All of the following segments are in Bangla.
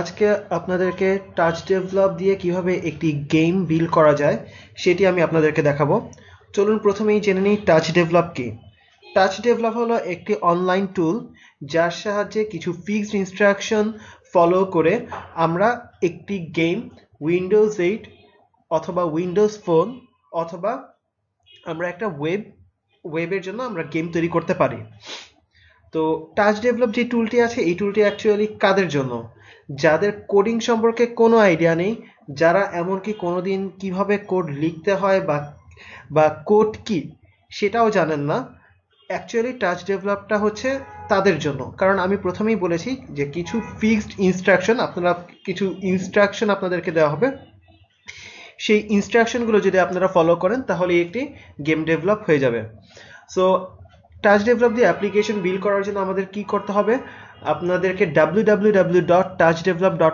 আজকে আপনাদেরকে টাচ ডেভেলপ দিয়ে কীভাবে একটি গেম বিল করা যায়, সেটি আমি আপনাদেরকে দেখাবো। চলুন প্রথমেই জেনে নিই টাচ ডেভেলপ কি। টাচ ডেভেলপ হলো একটি অনলাইন টুল যার সাহায্যে কিছু ফিক্সড ইনস্ট্রাকশন ফলো করে আমরা একটি গেম উইন্ডোজ এইট অথবা উইন্ডোজ ফোন অথবা আমরা একটা ওয়েব ওয়েবের জন্য আমরা গেম তৈরি করতে পারি। তো টাচ ডেভেলপ যে টুলটি আছে, এই টুলটি অ্যাকচুয়ালি কাদের জন্য? যাদের কোডিং সম্পর্কে কোনো আইডিয়া নেই, যারা এমনকি কোনোদিন কীভাবে কোড লিখতে হয় বা বা কোড কি, সেটাও জানেন না। অ্যাকচুয়ালি টাচ ডেভেলপটা হচ্ছে তাদের জন্য। কারণ আমি প্রথমেই বলেছি যে কিছু ফিক্সড ইনস্ট্রাকশন আপনারা কিছু ইনস্ট্রাকশন আপনাদেরকে দেওয়া হবে। সেই ইনস্ট্রাকশনগুলো যদি আপনারা ফলো করেন তাহলে একটি গেম ডেভেলপ হয়ে যাবে। সো টাচ ডেভেলপ দিয়ে অ্যাপ্লিকেশন বিল্ড করার জন্য আমাদের কি করতে হবে? আপনাদেরকে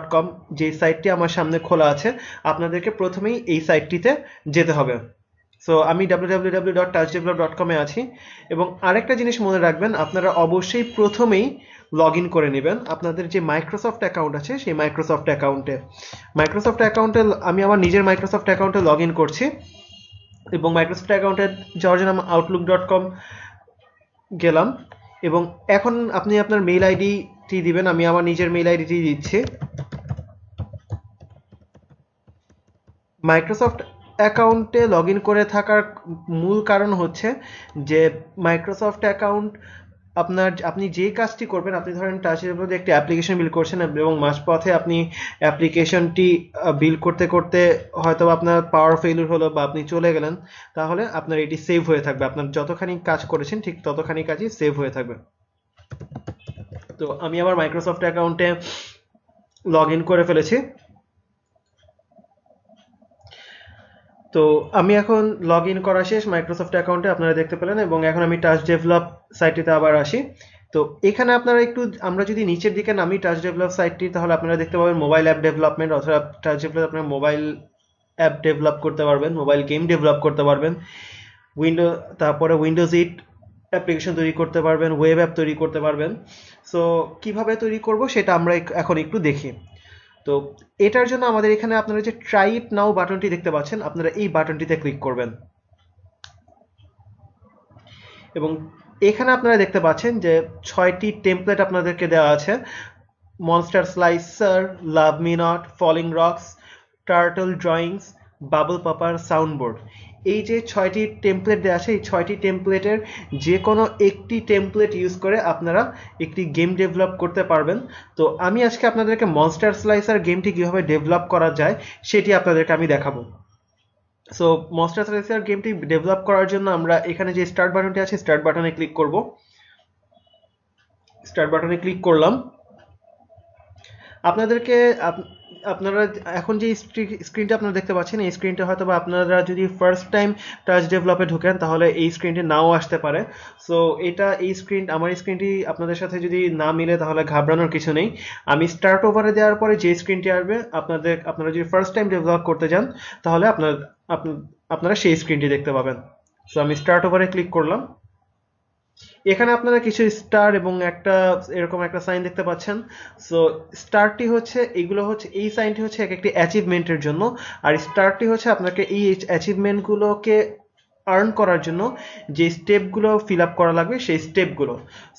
কম যে সাইটটি আমার সামনে খোলা আছে, আপনাদেরকে প্রথমেই এই সাইটটিতে যেতে হবে। সো আমি ডট কমে আছি। এবং আরেকটা জিনিস মনে রাখবেন, আপনারা অবশ্যই প্রথমেই লগ ইন করে নেবেন। আপনাদের যে মাইক্রোসফট অ্যাকাউন্ট আছে, সেই মাইক্রোসফট অ্যাকাউন্টে মাইক্রোসফট অ্যাকাউন্টে আমি আমার নিজের মাইক্রোসফট অ্যাকাউন্টে লগ ইন করছি। এবং মাইক্রোসফট অ্যাকাউন্টে যাওয়ার জন্য আউটলুক ডট কম গেলাম। এবং এখন আপনি আপনার মেইল আইডিটি দিবেন, আমি আমার নিজের মেইল আইডিটি দিচ্ছি। মাইক্রোসফট অ্যাকাউন্টে লগ করে থাকার মূল কারণ হচ্ছে যে মাইক্রোসফট অ্যাকাউন্ট আপনার, আপনি যে কাজটি করবেন, আপনি ধরেন টাচের মধ্যে একটি অ্যাপ্লিকেশন বিল্ড করছেন এবং মাঝপথে আপনি অ্যাপ্লিকেশনটি বিল্ড করতে করতে হয়তো আপনার পাওয়ার ফেলিউর হলো বা আপনি চলে গেলেন, তাহলে আপনার এটি সেভ হয়ে থাকবে। আপনার যতখানি কাজ করেছেন, ঠিক ততখানি কাজই সেভ হয়ে থাকবে। তো আমি আমার মাইক্রোসফট অ্যাকাউন্টে লগ ইন করে ফেলেছি। তো আমি এখন লগ ইন করা শেষ মাইক্রোসফট অ্যাকাউন্টে আপনারা দেখতে পেলেন এবং এখন আমি টাচ ডেভেলপ সাইটটিতে আবার আসি। তো এখানে আপনারা একটু, আমরা যদি নিচের দিকে নামি টাচ ডেভেলপ সাইটটি তাহলে আপনারা দেখতে পাবেন মোবাইল অ্যাপ ডেভেলপমেন্ট অথবা টাচ ডেভেলপ আপনার মোবাইল অ্যাপ ডেভেলপ করতে পারবেন মোবাইল গেম ডেভেলপ করতে পারবেন। উইন্ডো তারপরে উইন্ডোজ এইট অ্যাপ্লিকেশন তৈরি করতে পারবেন ওয়েব অ্যাপ তৈরি করতে পারবেন। সো কীভাবে তৈরি করব সেটা আমরা এখন একটু দেখি। তো এটার জন্য আমাদের এখানে আপনারা যে ট্রাই ইট নাও বাটনটি দেখতে পাচ্ছেন, আপনারা এই বাটনটিতে ক্লিক করবেন। এবং এখানে আপনারা দেখতে পাচ্ছেন যে ছয়টি টেম্পলেট আপনাদেরকে দেওয়া আছে। Monster slicer love me not falling rocks turtle drawings bubble popper soundboard এই যে ছয়টি টেমপ্লেট দেওয়া আছে, এই ছয়টি টেমপ্লেটের যে কোনো একটি টেমপ্লেট ইউজ করে আপনারা একটি গেম ডেভেলপ করতে পারবেন। তো আমি আজকে আপনাদেরকে মনস্টার স্লাইসার গেমটি কীভাবে ডেভেলপ করা যায়, সেটি আপনাদেরকে আমি দেখাবো। সো মনস্টার স্লাইসার গেমটি ডেভেলপ করার জন্য আমরা এখানে যে স্টার্ট বাটনটি আছে স্টার্ট বাটনে ক্লিক করব। স্টার্ট বাটনে ক্লিক করলাম। আপনাদেরকে আপনারা এখন যে স্ক্রিনটা আপনারা দেখতে পাচ্ছেন, এই স্ক্রিনটা হয়তো বা আপনারা যদি ফার্স্ট টাইম টাচ ডেভেলপে ঢোকেন, তাহলে এই স্ক্রিনটি নাও আসতে পারে। সো এটা এই স্ক্রিন আমার স্ক্রিনটি আপনাদের সাথে যদি না মিলে, তাহলে ঘাবড়ানোর কিছু নেই। আমি স্টার্ট ওভারে দেওয়ার পরে যে স্ক্রিনটি আসবে, আপনাদের, আপনারা যদি ফার্স্ট টাইম ডেভেলপ করতে যান, তাহলে আপনার, আপনারা সেই স্ক্রিনটি দেখতে পাবেন। সো আমি স্টার্ট ওভারে ক্লিক করলাম। এখানে আপনারা কিছু স্টার এবং একটা এরকম একটা সাইন দেখতে পাচ্ছেন। সো স্টারটি হচ্ছে, এগুলো হচ্ছে, এই সাইনটি হচ্ছে এক একটি অ্যাচিভমেন্টের জন্য। আর স্টারটি হচ্ছে আপনাকে এই অ্যাচিভমেন্টগুলোকে আর্ন করার জন্য যে স্টেপগুলো ফিল আপ করা লাগবে, সেই স্টেপগুলো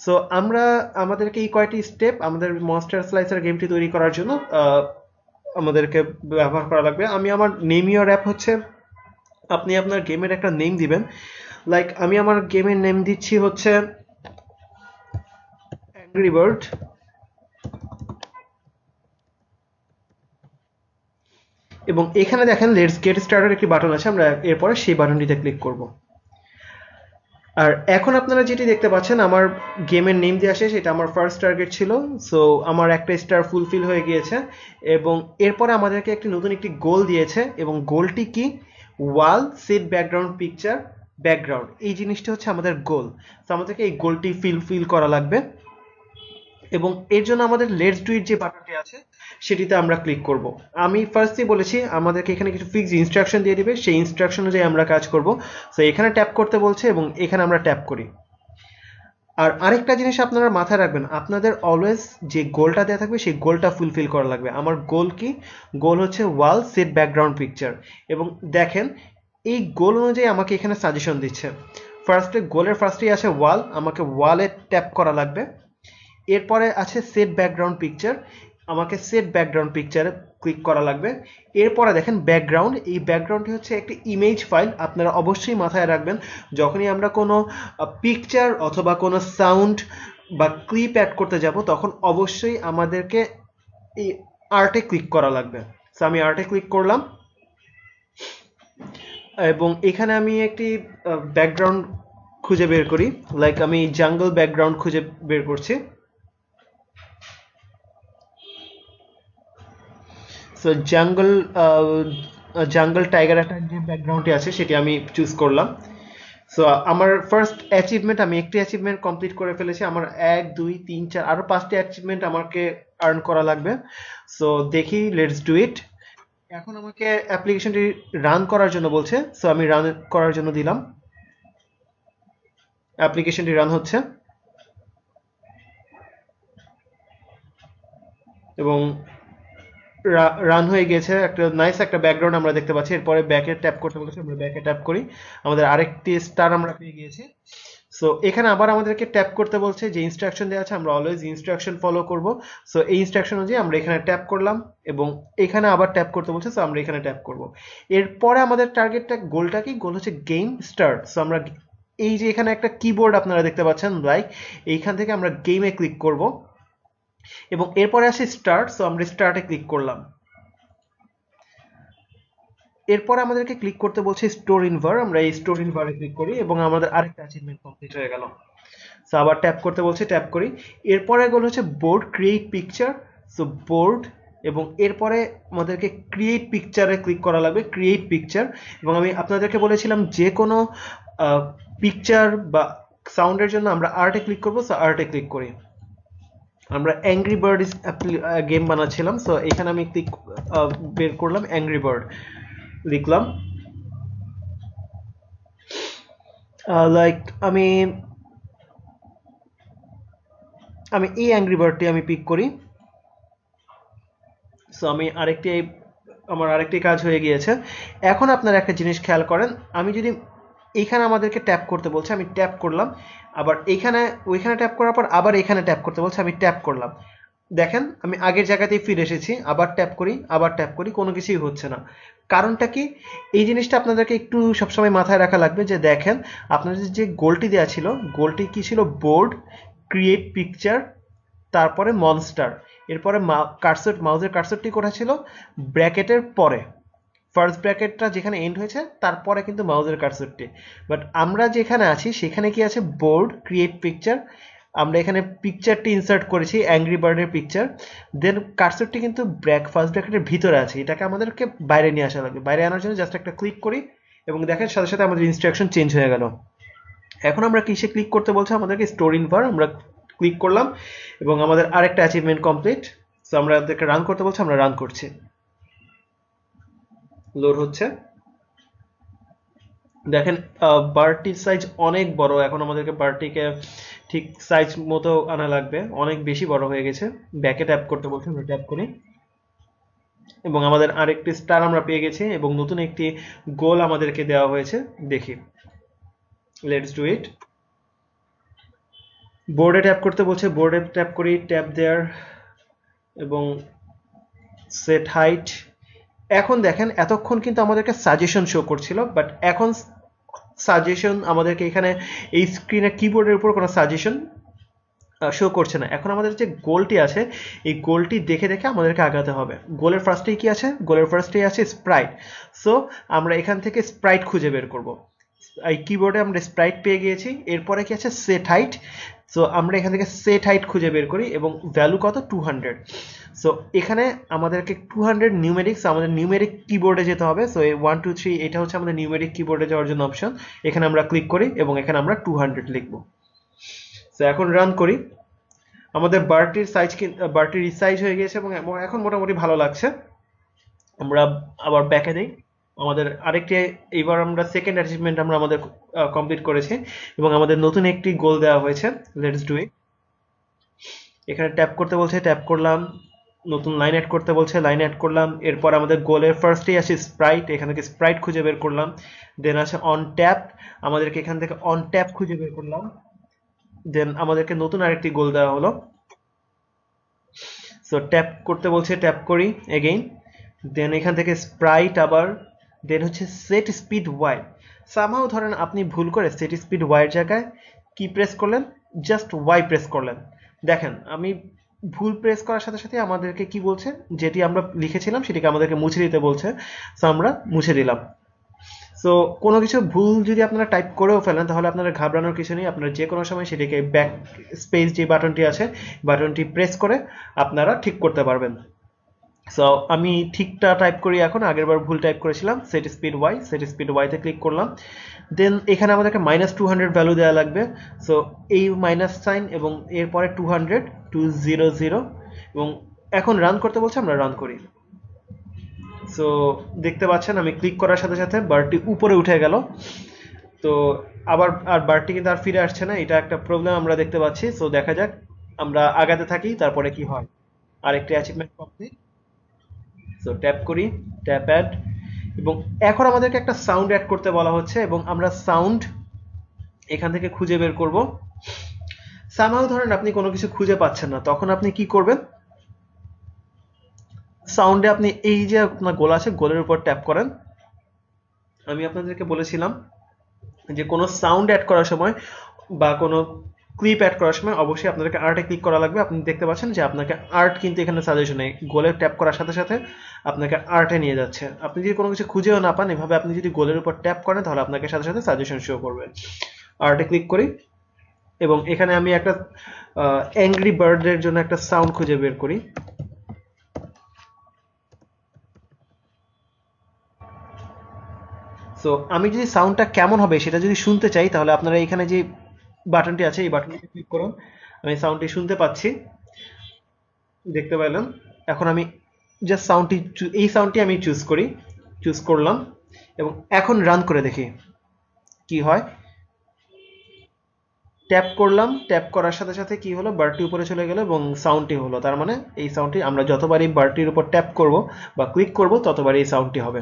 সো আমরা, আমাদেরকে এই কয়টি স্টেপ আমাদের মনস্টার স্লাইসার গেমটি তৈরি করার জন্য আমাদেরকে ব্যবহার করা লাগবে। আমি আমার নেম ইউর অ্যাপ হচ্ছে, আপনি আপনার গেমের একটা নেম দিবেন। লাইক আমি আমার গেমের নেম দিচ্ছি হচ্ছে অ্যাংরি বার্ড এবং এখানে দেখেন লেটস গেট স্টার্টের একটি বাটন আছে, আমরা এরপরে সেই বাটনটিতে ক্লিক করব। আর এখন আপনারা যেটি দেখতে পাচ্ছেন, আমার গেমের নেম দিয়ে আসে সেটা আমার ফার্স্ট টার্গেট ছিল সো আমার একটা স্টার ফুলফিল হয়ে গিয়েছে, এবং এরপরে আমাদেরকে একটি নতুন একটি গোল দিয়েছে, এবং গোলটি কি? Wall set background picture background এই জিনিসটা হচ্ছে আমাদের গোল তো আমাদেরকে এই গোলটি ফিল ফিল করা লাগবে। এবং এর জন্য আমাদের লেটস ডু যে বাটনটি আছে, সেটিতে আমরা ক্লিক করব। আমি ফার্স্টই বলেছি, আমাদেরকে এখানে কিছু ফিক্স ইনস্ট্রাকশন দিয়ে দিবে। সেই ইনস্ট্রাকশন অনুযায়ী আমরা কাজ করব। সো এখানে ট্যাপ করতে বলছে এবং এখানে আমরা ট্যাপ করি। আর আরেকটা জিনিস আপনারা মাথায় রাখবেন, আপনাদের অলওয়েজ যে গোলটা দেওয়া থাকবে, সেই গোলটা ফুলফিল করা লাগবে। আমার গোল কি? গোল হচ্ছে ওয়াল সেট ব্যাকগ্রাউন্ড পিকচার এবং দেখেন এই গোল অনুযায়ী আমাকে এখানে সাজেশন দিচ্ছে। ফার্স্টে গোলের ফার্স্টেই আছে ওয়াল আমাকে ওয়ালে ট্যাপ করা লাগবে। এরপরে আছে সেট ব্যাকগ্রাউন্ড পিকচার আমাকে সেট ব্যাকগ্রাউন্ড পিকচারে ক্লিক করা লাগবে। এরপরে দেখেন ব্যাকগ্রাউন্ড এই ব্যাকগ্রাউন্ডটি হচ্ছে একটি ইমেজ ফাইল আপনারা অবশ্যই মাথায় রাখবেন, যখনই আমরা কোনো পিকচার অথবা কোনো সাউন্ড বা ক্লিপ অ্যাড করতে যাব, তখন অবশ্যই আমাদেরকে এই আর্টে ক্লিক করা লাগবে। সো আমি আর্টে ক্লিক করলাম। এবং এখানে আমি একটি ব্যাকগ্রাউন্ড খুঁজে বের করি। লাইক আমি জাঙ্গল ব্যাকগ্রাউন্ড খুঁজে বের করছি। সো জাঙ্গল জাঙ্গল টাইগার একটা যে ব্যাকগ্রাউন্ডটি আছে, সেটি আমি চুজ করলাম। সো আমার ফার্স্ট অ্যাচিভমেন্ট আমি একটি অ্যাচিভমেন্ট কমপ্লিট করে ফেলেছি। আমার এক, দুই, তিন, চার আরও পাঁচটি অ্যাচিভমেন্ট আমাকে আর্ন করা লাগবে। সো দেখি লেটস ডু ইট এখন আমাকে অ্যাপ্লিকেশনটি রান করার জন্য বলছে সো আমি রান করার জন্য দিলাম। অ্যাপ্লিকেশনটি রান হচ্ছে। এবং রান হয়ে গেছে একটা নাইস একটা ব্যাকগ্রাউন্ড আমরা দেখতে পাচ্ছি। এরপরে ব্যাকে ট্যাপ করতে বলেছি, আমরা ব্যাকে ট্যাপ করি। আমাদের আরেকটি স্টার আমরা পেয়ে গিয়েছি। সো এখানে আবার আমাদেরকে ট্যাপ করতে বলছে যে ইনস্ট্রাকশন দেওয়া আছে, আমরা অলওয়েজ ইনস্ট্রাকশন ফলো করব। সো এই ইনস্ট্রাকশন অনুযায়ী আমরা এখানে ট্যাপ করলাম এবং এখানে আবার ট্যাপ করতে বলছে সো আমরা এখানে ট্যাপ করব। এরপরে আমাদের টার্গেটটা গোলটা কি? গোল হচ্ছে গেম স্টার্ট সো আমরা এই যে এখানে একটা কিবোর্ড আপনারা দেখতে পাচ্ছেন লাইক এইখান থেকে আমরা গেমে ক্লিক করব। এবং এরপরে আসে স্টার্ট সো আমরা স্টার্টে ক্লিক করলাম। এরপরে আমাদেরকে ক্লিক করতে বলছে স্টোর ইনভার আমরা এই স্টোর ইনভারে ক্লিক করি এবং আমাদের আরেকটা অ্যাচিভমেন্ট কমপ্লিট হয়ে গেল। সো আবার ট্যাপ করতে বলছে ট্যাপ করি। এরপরে এগুলো হচ্ছে board create picture so board এবং এরপরে আমাদেরকে ক্রিয়েট পিকচারে ক্লিক করা লাগবে ক্রিয়েট পিকচার এবং আমি আপনাদেরকে বলেছিলাম যে কোনো পিকচার বা সাউন্ডের জন্য আমরা আর্টে ক্লিক করব সো আর্টে ক্লিক করি। আমরা অ্যাংরি বার্ড গেম বানাচ্ছিলাম সো এখানে আমি ক্লিক বের করলাম অ্যাংরি বার্ড লিখলাম। লাইক আমি আমি এই অ্যাংরি বার্ডটি আমি পিক করি। সো আমি আরেকটি, আমার আরেকটি কাজ হয়ে গিয়েছে। এখন আপনারা একটা জিনিস খেয়াল করেন, আমি যদি এইখানে আমাদেরকে ট্যাপ করতে বলছে, আমি ট্যাপ করলাম। আবার এইখানে ওইখানে ট্যাপ করার পর আবার এখানে ট্যাপ করতে বলছে, আমি ট্যাপ করলাম। দেখেন, আমি আগের জায়গাতেই ফিরে এসেছি, আবার ট্যাপ করি, আবার ট্যাপ করি, কোনো কিছুই হচ্ছে না। কারণটা কি? এই জিনিসটা আপনাদেরকে একটু সবসময় মাথায় রাখা লাগবে যে দেখেন, আপনাদের যে গোলটি দেওয়া ছিল, গোলটি কি ছিল? বোর্ড ক্রিয়েট পিকচার তারপরে মনস্টার এরপরে কার্সর মাউজের কার্সরটি কোথায় ছিল? ব্র্যাকেটের পরে। ফার্স্ট ব্র্যাকেটটা যেখানে এন্ড হয়েছে, তারপরে কিন্তু মাউজের কার্সরটি বাট আমরা যেখানে আছি, সেখানে কি আছে? বোর্ড ক্রিয়েট পিকচার আমরা এখানে পিকচারটি ইনসার্ট করেছি অ্যাংরি বার্ডের পিকচার দেন কার্সরটি কিন্তু ব্র্যাক ফার্স্ট ব্র্যাকেটের ভিতরে আছে। এটাকে আমাদেরকে বাইরে নিয়ে আসা লাগবে বাইরে আনার জন্য জাস্ট একটা ক্লিক করি এবং দেখেন সাথে সাথে আমাদের ইনস্ট্রাকশন চেঞ্জ হয়ে গেল। এখন আমরা কিসে ক্লিক করতে বলছি? আমাদেরকে স্টোর ইনভার আমরা ক্লিক করলাম এবং আমাদের আরেকটা অ্যাচিভমেন্ট কমপ্লিট সো আমরা আমাদেরকে রান করতে বলছি, আমরা রান করছি। লোড হচ্ছে। দেখেন বারটির সাইজ অনেক বড়। এখন আমাদেরকে বারটিকে ঠিক সাইজ মতো আনা লাগবে। অনেক বেশি বড় হয়ে গেছে। ব্যাকে ট্যাপ করতে বলছি আমরা ট্যাপ করি। এবং আমাদের আরেকটি স্টার আমরা পেয়ে গেছি এবং নতুন একটি গোল আমাদেরকে দেওয়া হয়েছে। দেখি। লেটস ডু ইট বোর্ডে ট্যাপ করতে বলছে বোর্ডে ট্যাপ করি ট্যাপ দেয়ার এবং সেট হাইট এখন দেখেন, এতক্ষণ কিন্তু আমাদেরকে সাজেশন শো করছিল বাট এখন সাজেশন আমাদেরকে এখানে এই স্ক্রিনে কিবোর্ডের উপর কোনো সাজেশন শো করছে না। এখন আমাদের যে গোলটি আছে, এই গোলটি দেখে দেখে আমাদেরকে আগাতে হবে। গোলের ফার্স্টেই কি আছে? গোলের ফার্স্টেই আছে স্প্রাইট সো আমরা এখান থেকে স্প্রাইট খুঁজে বের করব। এই কিবোর্ডে আমরা স্প্রাইট পেয়ে গিয়েছি। এরপরে কি আছে? সেট হাইট সো আমরা এখান থেকে সেট হাইট খুঁজে বের করি এবং ভ্যালু কত? টু হান্ড্রেড সো এখানে আমাদেরকে টু হান্ড্রেড নিউমেরিক্স আমাদের নিউমেরিক কিবোর্ডে যেতে হবে। সো এই ওয়ান টু থ্রি এটা হচ্ছে আমাদের নিউমেরিক কিবোর্ডে যাওয়ার জন্য অপশন এখানে আমরা ক্লিক করি এবং এখানে আমরা টু হান্ড্রেড লিখব। সো এখন রান করি। আমাদের বারটির সাইজ বারটির রিসাইজ হয়ে গেছে এবং এখন মোটামুটি ভালো লাগছে। আমরা আবার ব্যাকে দিই আমাদের আরেকটি, এইবার আমরা সেকেন্ড অ্যাচিভমেন্ট আমরা আমাদের কমপ্লিট করেছি এবং আমাদের নতুন একটি গোল দেওয়া হয়েছে লেটস ডু ইট এখানে ট্যাপ করতে বলছে ট্যাপ করলাম, নতুন লাইন অ্যাড করতে বলছে লাইন অ্যাড করলাম, এরপর আমাদের গোলের ফার্স্টেই আসে স্প্রাইট এখান থেকে স্প্রাইট খুঁজে বের করলাম দেন আছে অন ট্যাপ আমাদেরকে এখান থেকে অন ট্যাপ খুঁজে বের করলাম দেন আমাদেরকে নতুন আরেকটি গোল দেওয়া হলো। সো ট্যাপ করতে বলছে ট্যাপ করি এগেইন দেন এখান থেকে স্প্রাইট আবার দেন হচ্ছে সেট স্পিড ওয়াই সামহাও ধরেন আপনি ভুল করে সেট স্পিড ওয়াইয়ের জায়গায় কি প্রেস করলেন? জাস্ট ওয়াই প্রেস করলেন। দেখেন, আমি ভুল প্রেস করার সাথে সাথে আমাদেরকে কি বলছে? যেটি আমরা লিখেছিলাম সেটিকে আমাদেরকে মুছে দিতে বলছে। সো আমরা মুছে দিলাম। সো কোনো কিছু ভুল যদি আপনারা টাইপ করেও ফেলেন, তাহলে আপনারা ঘাবড়ানোর কিছু নেই। আপনারা যে কোনো সময় সেটিকে ব্যাক স্পেস যে বাটনটি আছে বাটনটি প্রেস করে আপনারা ঠিক করতে পারবেন। সো আমি ঠিকটা টাইপ করি এখন আগের বার ভুল টাইপ করেছিলাম set speed Y set speed ওয়াইতে click করলাম। দেন এখানে আমাদেরকে মাইনাস টু হান্ড্রেড ভ্যালু দেওয়া লাগবে। সো এই মাইনাস সাইন এবং এরপরে two hundred two zero zero এবং এখন রান করতে বলছে, আমরা রান করি। সো দেখতে পাচ্ছেন, আমি ক্লিক করার সাথে সাথে বারটি উপরে উঠে গেল। তো, আবার, আর বারটি কিন্তু আর ফিরে আসছে না, এটা একটা প্রবলেম আমরা দেখতে পাচ্ছি। সো দেখা যাক, আমরা আগাতে থাকি, তারপরে কি হয়। আরেকটি অ্যাচিভমেন্ট কমপ্লিট সো ট্যাপ করি ট্যাপ অ্যাড এবং এখন আমাদেরকে একটা সাউন্ড অ্যাড করতে বলা হচ্ছে এবং আমরা সাউন্ড এখান থেকে খুঁজে বের করব। সামাও ধরেন আপনি কোনো কিছু খুঁজে পাচ্ছেন না, তখন আপনি কি করবেন? সাউন্ডে আপনি এই যে আপনার গোল আছে, গোলের উপর ট্যাপ করেন। আমি আপনাদেরকে বলেছিলাম যে কোনো সাউন্ড অ্যাড করার সময় বা কোনো ক্লিপ অ্যাড করার সময় অবশ্যই আপনাদেরকে আর্টে ক্লিক করা লাগবে। আপনি দেখতে পাচ্ছেন যে আপনাকে আর্ট কিন্তু এখানে সাজেশন গোলে ট্যাপ করার সাথে সাথে আপনাকে আর্টে নিয়ে যাচ্ছে। আপনি যদি কোনো কিছু খুঁজেও না পান, এভাবে আপনি যদি গোলের উপর ট্যাপ করেন, তাহলে আপনাকে সাথে সাথে সাজেশন শো করবে। আর্টে ক্লিক করি এবং এখানে আমি একটা অ্যাংরি বার্ডের জন্য একটা সাউন্ড খুঁজে বের করি। সো আমি যদি সাউন্ডটা কেমন হবে সেটা যদি শুনতে চাই, তাহলে আপনারা এখানে যে বাটনটি আছে, এই বাটনটি ক্লিক করুন। আমি সাউন্ডটি শুনতে পাচ্ছি। দেখতে পেলাম। এখন আমি জাস্ট সাউন্ডটি এই সাউন্ডটি আমি চুজ করি। চুজ করলাম এবং এখন রান করে দেখি কি হয়। ট্যাপ করলাম ট্যাপ করার সাথে সাথে কি হলো? বারটি উপরে চলে গেল এবং সাউন্ডটি হলো। তার মানে এই সাউন্ডটি আমরা যতবারই বারটির উপর ট্যাপ করব বা ক্লিক করব, ততবারই এই সাউন্ডটি হবে।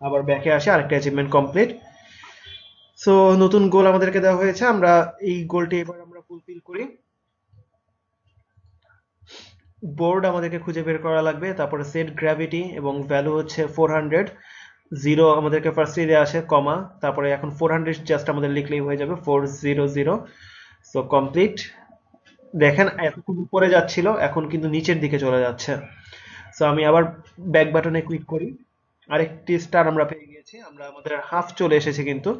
আবার ব্যাকে আসে আরেকটা অ্যাচিভমেন্ট কমপ্লিট সো নতুন গোল আমাদেরকে দেওয়া হয়েছে, আমরা এই গোলটি এবার আমরা ফুলফিল করি। বোর্ড আমাদেরকে খুঁজে বের করা লাগবে, তারপরে সেট গ্র্যাভিটি এবং ভ্যালু হচ্ছে ফোর হান্ড্রেড জিরো আমাদেরকে ফার্স্টে দেওয়া আছে কমা তারপরে এখন ফোর হান্ড্রেড জাস্ট আমাদের লিখলেই হয়ে যাবে four zero zero so complete দেখেন, এতক্ষণ উপরে যাচ্ছিল, এখন কিন্তু নিচের দিকে চলে যাচ্ছে। সো আমি আবার ব্যাক বাটনে ক্লিক করি। আরেকটি স্টার আমরা পেয়ে গিয়েছি। আমরা আমাদের হাফ চলে এসেছে কিন্তু।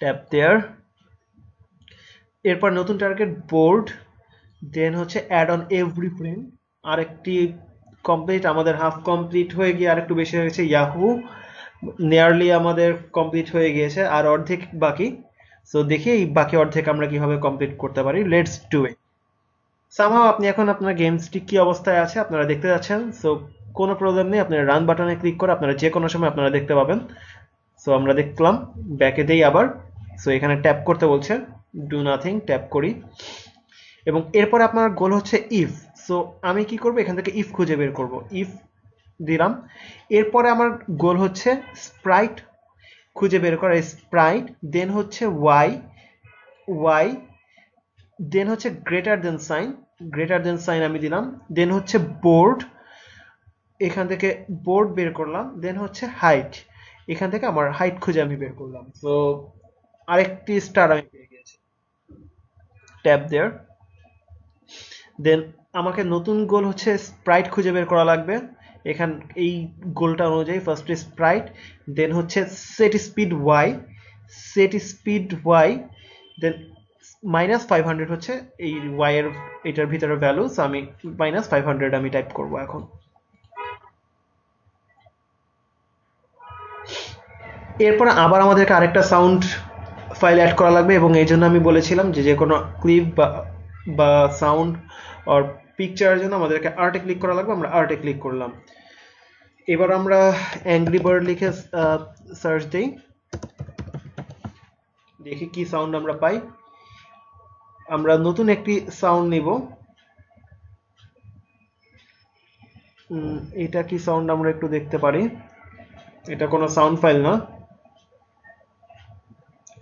ট্যাপ দেয়ার এরপর নতুন টার্গেট বোর্ড দেন হচ্ছে অ্যাড অন এভরি ফ্রেম আরেকটি কমপ্লিট আমাদের হাফ কমপ্লিট হয়ে গিয়ে আরেকটু বেশি হয়ে গেছে ইয়াহু নিয়ারলি আমাদের কমপ্লিট হয়ে গিয়েছে আর অর্ধেক বাকি। সো দেখি এই বাকি অর্ধেক আমরা কীভাবে কমপ্লিট করতে পারি। লেটস ডু ইট সামহাও আপনি এখন আপনার গেমসটি কি অবস্থায় আছে আপনারা দেখতে যাচ্ছেন। সো কোনো প্রবলেম নেই, আপনারা রান বাটনে ক্লিক করে আপনারা যে কোনো সময় আপনারা দেখতে পাবেন। সো আমরা দেখলাম ব্যাকে দেই আবার। সো এখানে ট্যাপ করতে বলছে ডু নাথিং ট্যাপ করি। এবং এরপরে আপনার গোল হচ্ছে ইফ সো আমি কি করব? এখান থেকে ইফ খুঁজে বের করব। ইফ দিলাম। এরপরে আমার গোল হচ্ছে স্প্রাইট খুঁজে বের করা স্প্রাইট দেন হচ্ছে ওয়াই ওয়াই দেন হচ্ছে greater than sign greater than sign আমি দিলাম। দেন হচ্ছে বোর্ড এখান থেকে বোর্ড বের করলাম দেন হচ্ছে হাইট এখান থেকে আমার হাইট খুঁজে আমি বের করলাম। তো আরেকটি স্টার আমি পেয়ে গেছি। ট্যাপ দেয়ার দেন আমাকে নতুন গোল হচ্ছে স্প্রাইট খুঁজে বের করা লাগবে। এখান, এই গোলটা অনুযায়ী ফার্স্টে স্প্রাইট দেন হচ্ছে set speed Y set speed Y then minus five hundred হচ্ছে এই ওয়াই এর, এটার ভিতরে ভ্যালু আমি মাইনাস ফাইভ হান্ড্রেড আমি টাইপ করব এখন। এরপর আবার আমাদেরকে আরেকটা সাউন্ড ফাইল অ্যাড করা লাগবে এবং এই জন্য আমি বলেছিলাম যে যে কোনো ক্লিপ বা বা সাউন্ড আর পিকচারের জন্য আমাদেরকে আর্টে ক্লিক করা লাগবে, আমরা আর্টে ক্লিক করলাম। এবার আমরা অ্যাংরি বার্ড লিখে সার্চ দিই। দেখি কি সাউন্ড আমরা পাই। আমরা নতুন একটি সাউন্ড নিব। এটা কি সাউন্ড আমরা একটু দেখতে পারি? এটা কোনো সাউন্ড ফাইল না।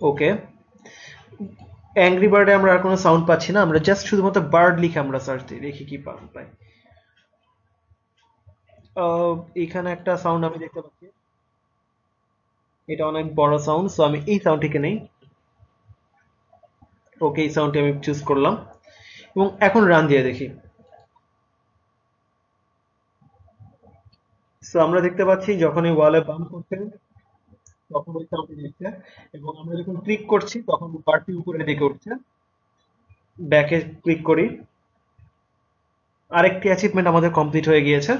ওকে। অ্যাংরি বার্ডে আমরা আর কোনো সাউন্ড পাচ্ছি না, আমরা জাস্ট শুধুমাত্র বার্ড লিখে আমরা সার্চ দিই, দেখি কি পাই এখানে একটা সাউন্ড আমি দেখতে পাচ্ছি। এটা অনেক বড় সাউন্ড সো আমি এই সাউন্ডটিকে নেই। ওকে, এই সাউন্ডটি আমি চুজ করলাম। এবং এখন রান দিয়ে দেখি। সো আমরা দেখতে পাচ্ছি যখন এই ওয়ালে বাম করছে তখন ওই সাউন্ডটি দিচ্ছে এবং আমরা যখন ক্লিক করছি, তখন বারটি উপরের দিকে উঠছে। ব্যাকে ক্লিক করি। আরেকটি অ্যাচিভমেন্ট আমাদের কমপ্লিট হয়ে গিয়েছে।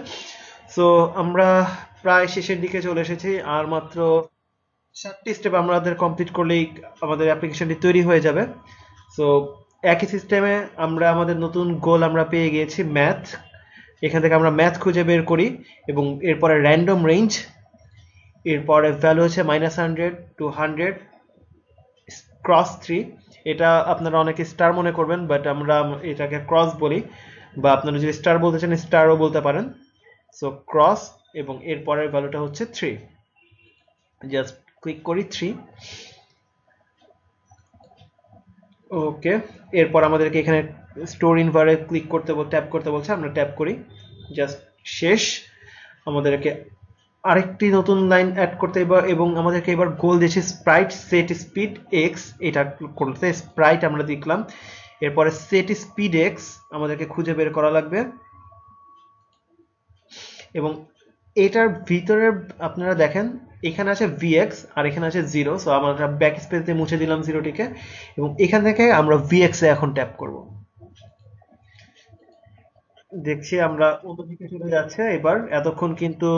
সো আমরা প্রায় শেষের দিকে চলে এসেছি, আর মাত্র সাতটি স্টেপ আমাদের কমপ্লিট করলেই আমাদের অ্যাপ্লিকেশনটি তৈরি হয়ে যাবে। সো একই সিস্টেমে আমরা আমাদের নতুন গোল আমরা পেয়ে গিয়েছি ম্যাথ এখান থেকে আমরা ম্যাথ খুঁজে বের করি এবং এরপরে র্যান্ডম রেঞ্জ এরপরে ভ্যালু হচ্ছে minus hundred to hundred cross three এটা আপনারা অনেকে স্টার মনে করবেন বাট আমরা এটাকে ক্রস বলি। বা আপনারা যদি স্টার বলতে চান স্টারও বলতে পারেন। সো ক্রস এবং এরপরের ভ্যালুটা হচ্ছে থ্রি জাস্ট ক্লিক করি থ্রি ওকে এরপর আমাদেরকে এখানে স্টোর ইনভারে ক্লিক করতে ট্যাপ করতে বলছে। আমরা ট্যাপ করি। জাস্ট শেষ। আমাদেরকে আরেকটি নতুন লাইন অ্যাড করতে এবার এবং আমাদেরকে এবার গোল দিয়েছে স্প্রাইট সেট স্পিড এক্স এটা করতে স্প্রাইট আমরা দেখলাম এরপরে সেট স্পিড এক্স আমাদেরকে খুঁজে বের করা লাগবে। এবং এটার ভিতরে আপনারা দেখেন, এখানে আছে ভিএক্স আর এখানে আছে জিরো সো আমরা ব্যাক স্পেস দিয়ে মুছে দিলাম জিরোটিকে এবং এখান থেকে আমরা ভিএক্স এখন ট্যাপ করব। দেখছি আমরা অন্যদিকে চলে যাচ্ছে। এবার এতক্ষণ কিন্তু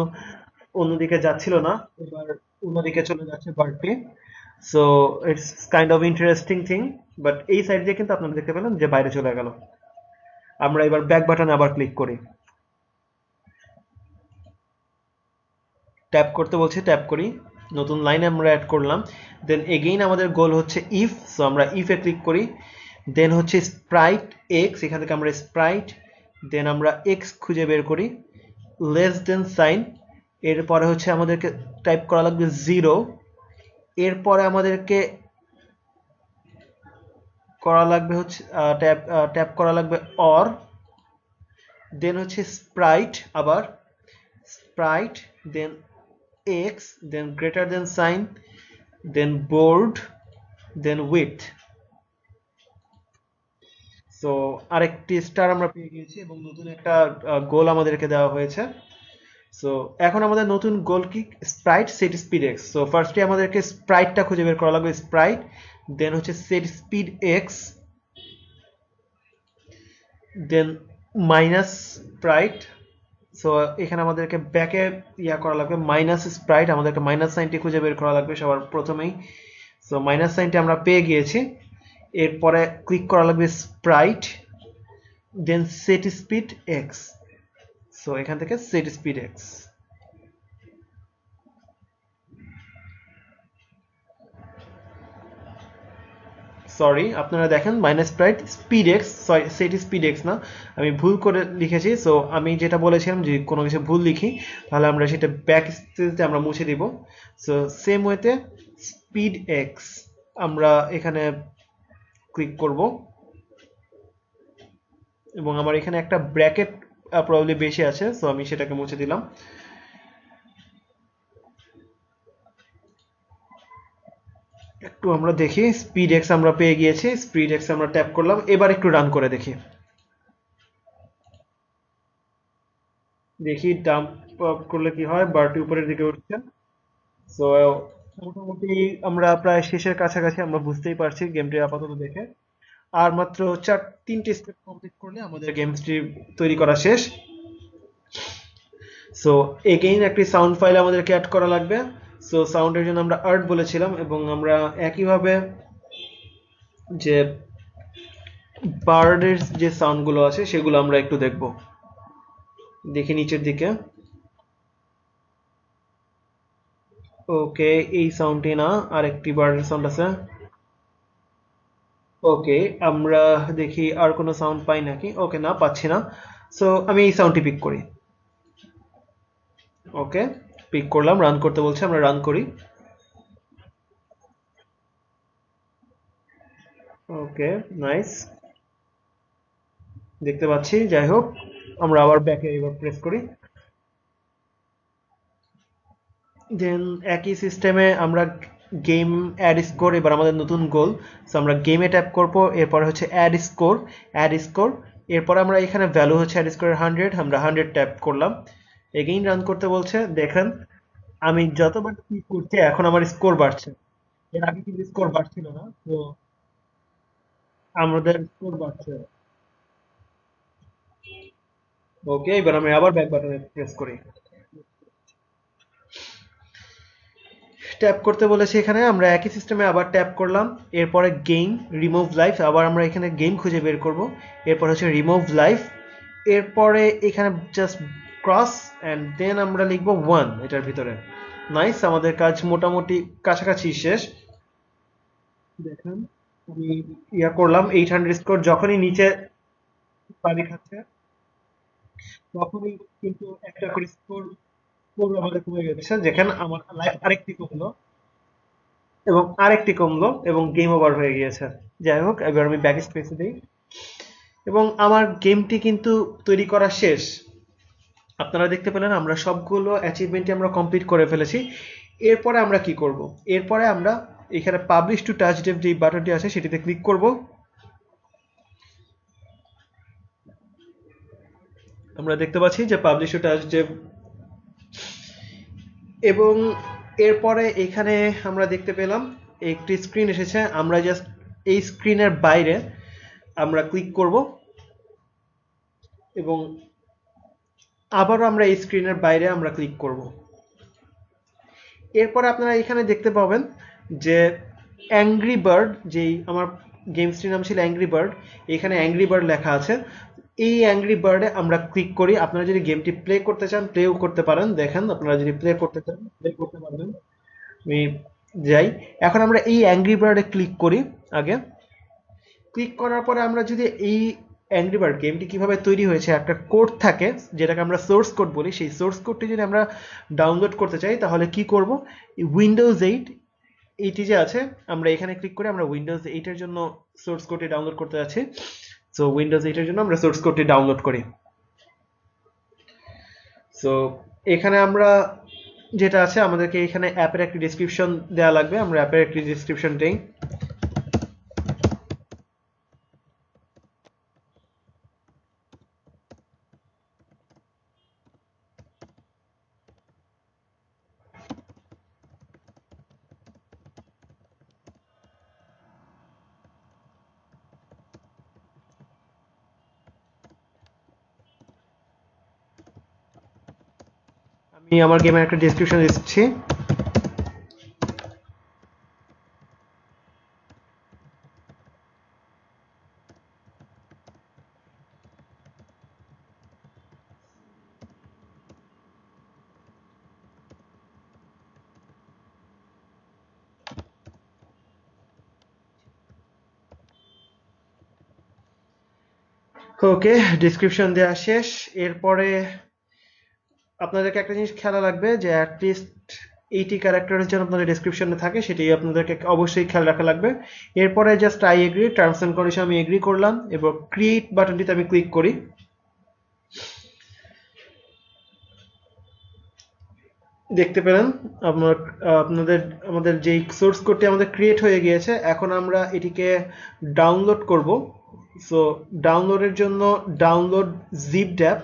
অন্যদিকে যাচ্ছিল না, এবার অন্যদিকে চলে যাচ্ছে বার্ডটি so it's kind of interesting thing but এই সাইড দিয়ে কিন্তু আপনারা দেখতে পেলেন যে বাইরে চলে গেল। আমরা এবার ব্যাক বাটনে আবার ক্লিক করি। ট্যাপ করতে বলছে ট্যাপ করি। নতুন লাইন আমরা অ্যাড করলাম। দেন এগেইন আমাদের গোল হচ্ছে ইফ সো আমরা ইফে ক্লিক করি। দেন হচ্ছে স্প্রাইট এক্স এখান থেকে আমরা স্প্রাইট দেন আমরা এক্স খুঁজে বের করি। লেস দেন সাইন এরপরে হচ্ছে আমাদেরকে টাইপ করা লাগবে জিরো এরপরে আমাদেরকে করা লাগবে হচ্ছে ট্যাপ ট্যাপ করা লাগবে অর দেন হচ্ছে স্প্রাইট আবার। Sprite then x then greater than sign then board then with so আরেকটি স্টার আমরা পেয়ে গিয়েছি এবং নতুন একটা গোল আমাদেরকে দেওয়া হয়েছে। সো এখন আমাদের নতুন গোল কি? Sprite set speed X so ফার্স্টে আমাদেরকে স্প্রাইটটা খুঁজে বের করা লাগবে স্প্রাইট দেন হচ্ছে set speed X then minus sprite so এখানে আমাদেরকে ব্যাকে ইয়া করা লাগবে মাইনাস স্প্রাইট আমাদেরকে মাইনাস সাইনটি খুঁজে বের করা লাগবে সবার প্রথমেই। সো মাইনাস সাইনটি আমরা পেয়ে গিয়েছি। এরপরে ক্লিক করা লাগবে sprite then set speed X so এখান থেকে সেট স্পিড এক্স সরি আপনারা দেখেন minus sprite speed X sorry set speed X না। আমি ভুল করে লিখেছি সো আমি যেটা বলেছিলাম যে কোনো কিছু ভুল লিখি, তাহলে আমরা সেটা ব্যাক স্পেসে আমরা মুছে দিব। সো সেম ওয়েতে স্পিড এক্স আমরা এখানে ক্লিক করব। এবং আমার এখানে একটা ব্র্যাকেট প্রবলি বেশি আছে সো আমি সেটাকে মুছে দিলাম। একটু আমরা দেখি স্পিড এক্স আমরা পেয়ে গিয়েছি স্পিড এক্স আমরা ট্যাপ করলাম, এবার একটু রান করে দেখি। দেখি ডাম্প করলে কি হয় বারটি উপরের দিকে উঠছে। সো মোটামুটি আমরা প্রায় শেষের কাছাকাছি আমরা বুঝতেই পারছি গেমটি আপাতত দেখে। আর মাত্র চার, তিনটি স্টেপ কমপ্লিট করলে আমাদের গেমসটি তৈরি করা শেষ। সো এগেইন একটি সাউন্ড ফাইল আমাদেরকে অ্যাড করা লাগবে। সো সাউন্ডের জন্য আমরা আর্ট বলেছিলাম এবং আমরা একইভাবে যে বার্ডের যে সাউন্ডগুলো আছে, সেগুলো আমরা একটু দেখব। দেখি নিচের দিকে। ওকে এই সাউন্ডটি না, আরেকটি বার্ডের সাউন্ড আছে। ওকে আমরা দেখি আর কোনো সাউন্ড পাই নাকি? ওকে না, পাচ্ছি না। সো আমি এই সাউন্ডটি পিক করি। ওকে পিক করলাম রান করতে বলছে, আমরা রান করি। ওকে নাইস দেখতে পাচ্ছি, যাই হোক, আমরা আবার ব্যাকে এবার প্রেস করি। দেন একই সিস্টেমে আমরা গেম অ্যাড স্কোর এবার আমাদের নতুন গোল সো আমরা গেমে ট্যাপ করব, এরপর হচ্ছে অ্যাড স্কোর অ্যাড স্কোর এরপর আমরা এখানে ভ্যালু হচ্ছে অ্যাড স্কোরের হান্ড্রেড আমরা হান্ড্রেড ট্যাপ করলাম। এগেইন রান করতে বলছে, দেখেন, আমি যতবার ক্লিক করছি, এখন আমার স্কোর বাড়ছে। এর আগে কিন্তু স্কোর বাড়ছিল না, তো আমাদের স্কোর বাড়ছে। ওকে এবার আমি আবার ব্যাক বাটনে প্রেস করি। ট্যাপ করতে বলেছে এখানে, আমরা একই সিস্টেমে আবার ট্যাপ করলাম, এরপরে গেম রিমুভ লাইফ আবার আমরা এখানে গেম খুঁজে বের করব, এরপর হচ্ছে রিমুভ লাইফ এরপরে এখানে জাস্ট ক্রস অ্যান্ড দেন আমরা লিখব ওয়ান এটার ভিতরে। নাইস আমাদের কাজ মোটামুটি কাছাকাছি শেষ। দেখেন, আমি ইয়া করলাম এইট হান্ড্রেড স্কোর যখনই নিচে পানি খাচ্ছে, তখনই কিন্তু একটা করে স্কোর স্কোর কমে গেছে। যেখানে আমার লাইফ আরেকটি কমলো এবং আরেকটি কমলো এবং গেম ওভার হয়ে গিয়েছে। যাই হোক, এবার আমি ব্যাক স্পেসে দিই এবং আমার গেমটি কিন্তু তৈরি করা শেষ। আপনারা দেখতে পেলেন, আমরা সবগুলো অ্যাচিভমেন্টই আমরা কমপ্লিট করে ফেলেছি। এরপরে আমরা কি করব? এরপরে আমরা এখানে পাবলিশ টু টাচ ডেভ যে বাটনটি আছে, সেটিতে ক্লিক করব। আমরা দেখতে পাচ্ছি যে পাবলিশ টু টাচ ডেভ এবং এরপরে এখানে আমরা দেখতে পেলাম, একটি স্ক্রিন এসেছে। আমরা জাস্ট এই স্ক্রিনের বাইরে আমরা ক্লিক করব এবং আবারও আমরা এই স্ক্রিনের বাইরে আমরা ক্লিক করব। এরপরে আপনারা এখানে দেখতে পাবেন যে অ্যাংরি বার্ড যেই আমার গেমসটির নাম ছিল অ্যাংরি বার্ড এখানে অ্যাংরি বার্ড লেখা আছে। এই অ্যাংরি বার্ডে আমরা ক্লিক করি। আপনারা যদি গেমটি প্লে করতে চান প্লেও করতে পারেন। দেখেন, আপনারা যদি প্লে করতে চান প্লে করতে পারবেন। আমি যাই। এখন আমরা এই অ্যাংরি বার্ডে ক্লিক করি আগে। ক্লিক করার পরে আমরা যদি এই অ্যাংরি বার্ড গেমটি কীভাবে তৈরি হয়েছে, একটা কোড থাকে, যেটাকে আমরা সোর্স কোড বলি, সেই সোর্স কোডটি যদি আমরা ডাউনলোড করতে চাই, তাহলে কি করব? উইন্ডোজ এইট এইটি যে আছে, আমরা এখানে ক্লিক করে আমরা উইন্ডোজ এইটের জন্য সোর্স কোডটি ডাউনলোড করতে যাচ্ছি। সো উইন্ডোজ এইটের জন্য আমরা সোর্স কোডটি ডাউনলোড করি। সো এখানে আমরা যেটা আছে, আমাদেরকে এখানে অ্যাপের একটি ডিসক্রিপশন দেওয়া লাগবে। আমরা অ্যাপের একটি ডিসক্রিপশন দিই। আমি আমার গেমের একটা ডেসক্রিপশন দিচ্ছি। ওকে ডিসক্রিপশন দেওয়া শেষ। এরপরে আপনাদেরকে একটা জিনিস খেয়াল রাখবে যে অ্যাটলিস্ট এইটি ক্যারেক্টারের যেন আপনাদের ডেসক্রিপশনে থাকে, সেটি আপনাদেরকে অবশ্যই খেয়াল রাখা লাগবে। এরপরে just I agree terms and condition আমি এগ্রি করলাম, এবং ক্রিয়েট বাটনটিতে আমি ক্লিক করি। দেখতে পেলেন, আপনার, আপনাদের, আমাদের যেই সোর্স কোডটি আমাদের ক্রিয়েট হয়ে গিয়েছে, এখন আমরা এটিকে ডাউনলোড করব। সো ডাউনলোডের জন্য ডাউনলোড জিপ ড্যাপ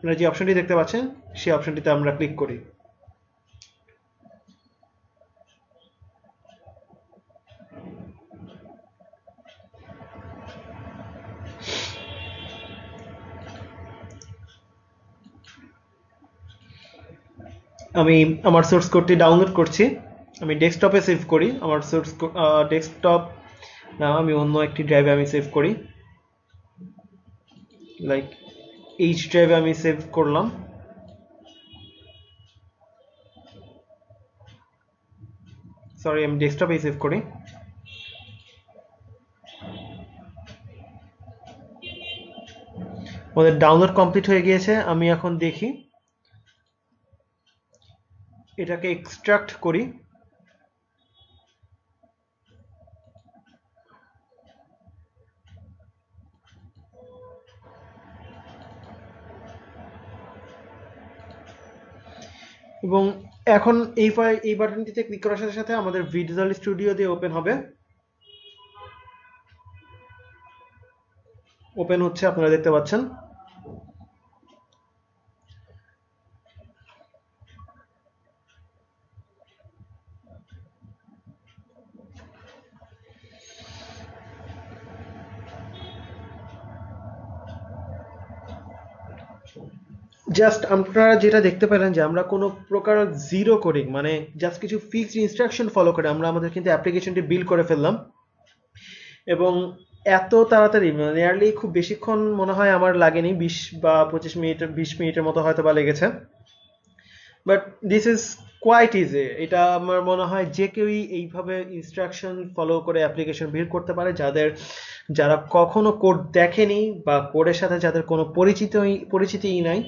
আপনারা যে অপশনটি দেখতে পাচ্ছেন, সেই অপশনটিতে আমরা ক্লিক করি। আমি আমার সোর্স কোডটি ডাউনলোড করছি। আমি ডেস্কটপে সেভ করি। আমার সোর্স ডেস্কটপ না, আমি অন্য একটি ড্রাইভে আমি সেভ করি। লাইক এইচ ড্রাইভে আমি সেভ করলাম। সরি আমি ডেস্কটপে সেভ করি। ওদের ডাউনলোড কমপ্লিট হয়ে গিয়েছে, আমি এখন দেখি। এটাকে এক্সট্রাক্ট করি। এবং এখন এই এই বাটনটিতে ক্লিক করার সাথে সাথে আমাদের ভিজুয়াল স্টুডিও দিয়ে ওপেন হবে। ওপেন হচ্ছে, আপনারা দেখতে পাচ্ছেন। জাস্ট আপনারা যেটা দেখতে পেলেন যে আমরা কোনো প্রকার জিরো কোডিং মানে জাস্ট কিছু ফিক্সড ইনস্ট্রাকশন ফলো করে আমরা আমাদের কিন্তু অ্যাপ্লিকেশনটি বিল্ড করে ফেললাম। এবং এত তাড়াতাড়ি নিয়ারলি খুব বেশিক্ষণ মনে হয় আমার লাগেনি, বিশ বা পঁচিশ মিনিট, বিশ মিনিটের মতো হয়তো বা লেগেছে। But this is quite easy এটা আমার মনে হয় যে কেউই এইভাবে ইনস্ট্রাকশন ফলো করে অ্যাপ্লিকেশন বিল্ড করতে পারে। যাদের, যারা কখনো কোড দেখেনি বা কোডের সাথে যাদের কোনো পরিচিতই, পরিচিতিই নাই,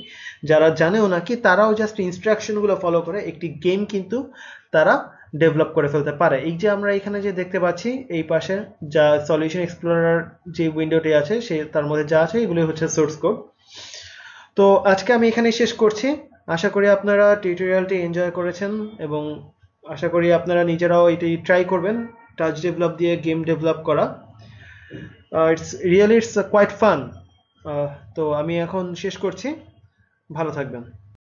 যারা জানেও না কি, তারাও জাস্ট ইনস্ট্রাকশনগুলো ফলো করে একটি গেম কিন্তু তারা ডেভেলপ করে ফেলতে পারে। এই যে আমরা এখানে যে দেখতে পাচ্ছি, এই পাশে যা সলিউশন এক্সপ্লোরার যে উইন্ডোটি আছে, সে, তার মধ্যে যা আছে এগুলো হচ্ছে সোর্স কোড তো আজকে আমি এখানে শেষ করছি। আশা করি আপনারা টিউটোরিয়ালটি এনজয় করেছেন এবং আশা করি আপনারা নিজেরাও এটি ট্রাই করবেন টাচ ডেভেলপ দিয়ে গেম ডেভেলপ করা। It's really it's quite fun তো আমি এখন শেষ করছি। ভালো থাকবেন।